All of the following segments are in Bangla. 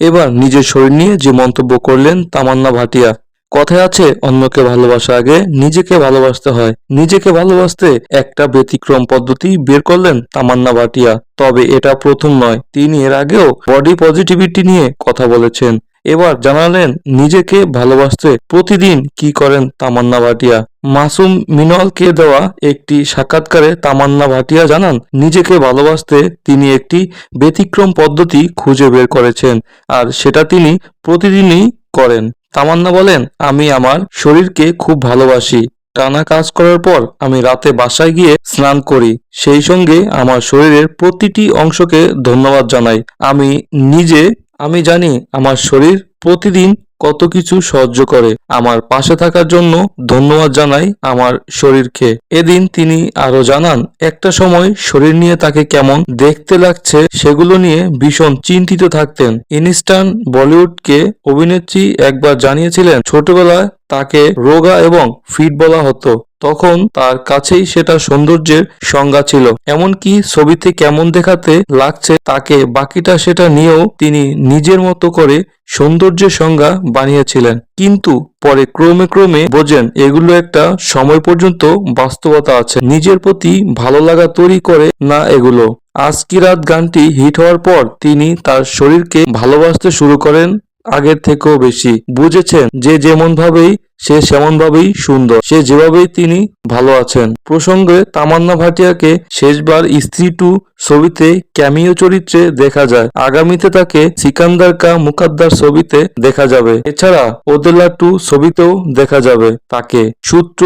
এবার নিজের শরীর নিয়ে যে মন্তব্য করলেন তামান্না ভাটিয়া, কথায় আছে, অন্যকে ভালোবাসা আগে নিজেকে ভালোবাসতে হয়। নিজেকে ভালোবাসতে একটা ব্যতিক্রম পদ্ধতি বের করলেন তামান্না ভাটিয়া, তবে এটা প্রথম নয়। তিনি এর আগেও বডি পজিটিভিটি নিয়ে কথা বলেছেন। এবার জানালেন, নিজেকে ভালোবাসতে প্রতিদিন কি করেন তামান্না ভাটিয়া? মাসুম মিনলকে দেওয়া একটি সাক্ষাৎকারে তামান্না ভাটিয়া জানান, নিজেকে ভালোবাসতে তিনি একটি ব্যতিক্রম পদ্ধতি খুঁজে বের করেছেন আর সেটা তিনি প্রতিদিনই করেন। তামান্না বলেন, আমি আমার শরীরকে খুব ভালোবাসি। টানা কাজ করার পর আমি রাতে বাসায় গিয়ে স্নান করি। সেই সঙ্গে আমার শরীরের প্রতিটি অংশকে ধন্যবাদ জানাই। আমি নিজে, আমি জানি আমার শরীর প্রতিদিন কত কিছু সহ্য করে। আমার পাশে থাকার জন্য ধন্যবাদ জানাই আমার শরীরকে। এদিন তিনি আরও জানান, একটা সময় শরীর নিয়ে তাকে কেমন দেখতে লাগছে সেগুলো নিয়ে ভীষণ চিন্তিত থাকতেন। ইনস্টান বলিউডকে অভিনেত্রী একবার জানিয়েছিলেন, ছোটবেলায় তাকে রোগা এবং ফিট বলা হতো। তখন তার কাছেই সেটা সৌন্দর্যের সংজ্ঞা ছিল। এমনকি ছবিতে কেমন দেখাতে লাগছে তাকে বাকিটা সেটা নিয়েও তিনি নিজের মতো করে সৌন্দর্যের সংজ্ঞা বানিয়েছিলেন। কিন্তু পরে ক্রমে ক্রমে বোঝেন এগুলো একটা সময় পর্যন্ত বাস্তবতা আছে। নিজের প্রতি ভালো লাগা তৈরি করে না এগুলো। আজকি রাত গানটি হিট হওয়ার পর তিনি তার শরীরকে ভালোবাসতে শুরু করেন আগের থেকেও বেশি। বুঝেছেন যে যেমন ভাবেই সে সেমন ভাবেই সুন্দর। সে যেভাবেই তিনি ভালো আছেন। প্রসঙ্গে তামান্না ভাটিয়াকে শেষবার স্ত্রী টু ছবিতে ক্যামিও চরিত্রে দেখা যায়। আগামীতে তাকে সিকান্দার কা মুকাদ্দার ছবিতে দেখা যাবে। এছাড়া ওদেলা টু ছবিতেও দেখা যাবে তাকে। সূত্র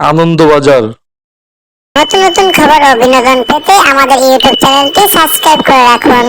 আনন্দবাজার। নতুন নতুন খবর ও বিনোদন পেতে আমাদের ইউটিউব চ্যানেলটি সাবস্ক্রাইব করে রাখুন।